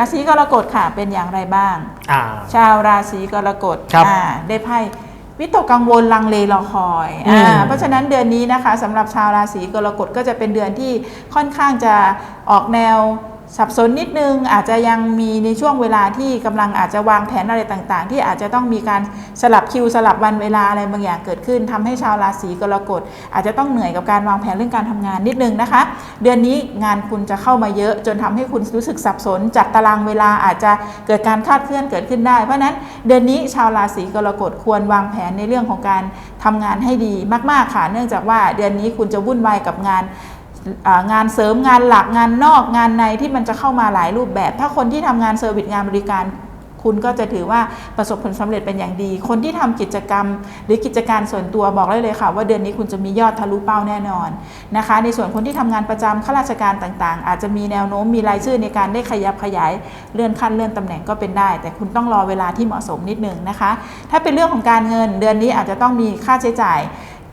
ราศีกรกฎค่ะเป็นอย่างไรบ้าง อ่า ชาวราศีกรกฎครับอ่าได้ไพ่วิตกกังวลลังเลรอคอยอืมอ่าเพราะฉะนั้นเดือนนี้นะคะสำหรับชาวราศีกรกฎก็จะเป็นเดือนที่ค่อนข้างจะออกแนว สับสนนิดนึงอาจจะยังมีในช่วงเวลาที่กำลังอาจจะวางแผนอะไรต่างๆ ที่อาจจะต้องมีการสลับคิวสลับวันเวลาอะไรบางอย่างเกิดขึ้นทำให้ชาวราศีกรกฎอาจจะต้องเหนื่อยกับการวางแผนเรื่องการทำงานนิดนึงนะคะ เดือนนี้งานคุณจะเข้ามาเยอะจนทำให้คุณรู้สึกสับสน จัดตารางเวลาอาจจะเกิดการคาดเคลื่อนเกิดขึ้นได้เพราะฉะนั้นเดือนนี้ชาวราศีกรกฎควรวางแผนในเรื่องของการทำงานให้ดีมาก ๆค่ะเนื่องจากว่าเดือนนี้คุณจะวุ่นวายกับงาน งานเสริมงานหลักงานนอกงานในที่มันจะเข้ามาหลายรูปแบบ ถ้าคนที่ทำงานเซอร์วิสงานบริการคุณก็จะถือว่าประสบผลสำเร็จเป็นอย่างดี คนที่ทำกิจกรรม หรือกิจการส่วนตัวบอกได้เลยค่ะ ว่าเดือนนี้คุณจะมียอดทะลุเป้าแน่นอนนะคะ ในส่วนคนที่ทำงานประจำข้าราชการต่างๆ อาจจะมีแนวโน้มมีรายชื่อในการได้ขยับขยายเลื่อนขั้นเลื่อนตำแหน่งก็เป็นได้ แต่คุณต้องรอเวลาที่เหมาะสมนิดนึงนะคะ ถ้าเป็นเรื่องของการเงินเดือนนี้อาจจะต้องมีค่าใช้จ่าย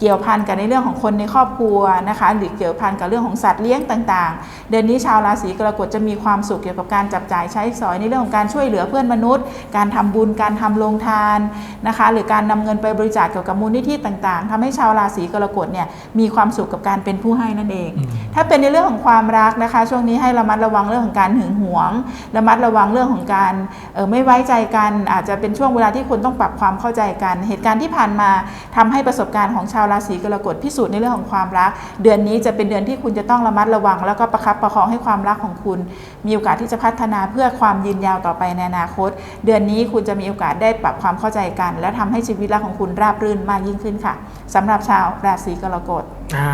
เกี่ยวพันกันในเรื่องของคนในครอบครัวนะคะ หรือเกี่ยวพันกับเรื่องของสัตว์เลี้ยงต่างๆ เดือนนี้ชาวราศีกรกฎจะมีความสุขเกี่ยวกับการจับจ่ายใช้สอยในเรื่องของการช่วยเหลือเพื่อนมนุษย์ การทำบุญการทำโรงทาน นะคะหรือการนำเงินไปบริจาคเกี่ยวกับมูลนิธิต่างๆทำให้ชาวราศีกรกฎเนี่ยมีความสุขกับการเป็นผู้ให้นั่นเองอืมถ้าเป็นในเรื่องของความรักนะคะ ช่วงนี้ให้ระมัดระวังเรื่องของการหึงหวง ระมัดระวังเรื่องของการเอ่อไม่ไว้ใจกันอาจจะเป็นช่วงเวลาที่คุณต้องปรับความเข้าใจกัน เหตุการณ์ที่ผ่านมาทำให้ประสบการณ์ของชาวราศีกรกฎพิสูจน์ในเรื่องของความรัก เดือนนี้จะเป็นเดือนที่คุณจะต้องระมัดระวัง แล้วก็ประคับประคองให้ความรักของคุณ มีโอกาสที่จะพัฒนาเพื่อความยืนยาวต่อไปในอนาคต เดือนนี้คุณจะมีโอกาสได้ปรับความเข้าใจกันและทำให้ชีวิตรักของคุณราบรื่นมากยิ่งขึ้นค่ะสำหรับชาวราศีกรกฎอ่า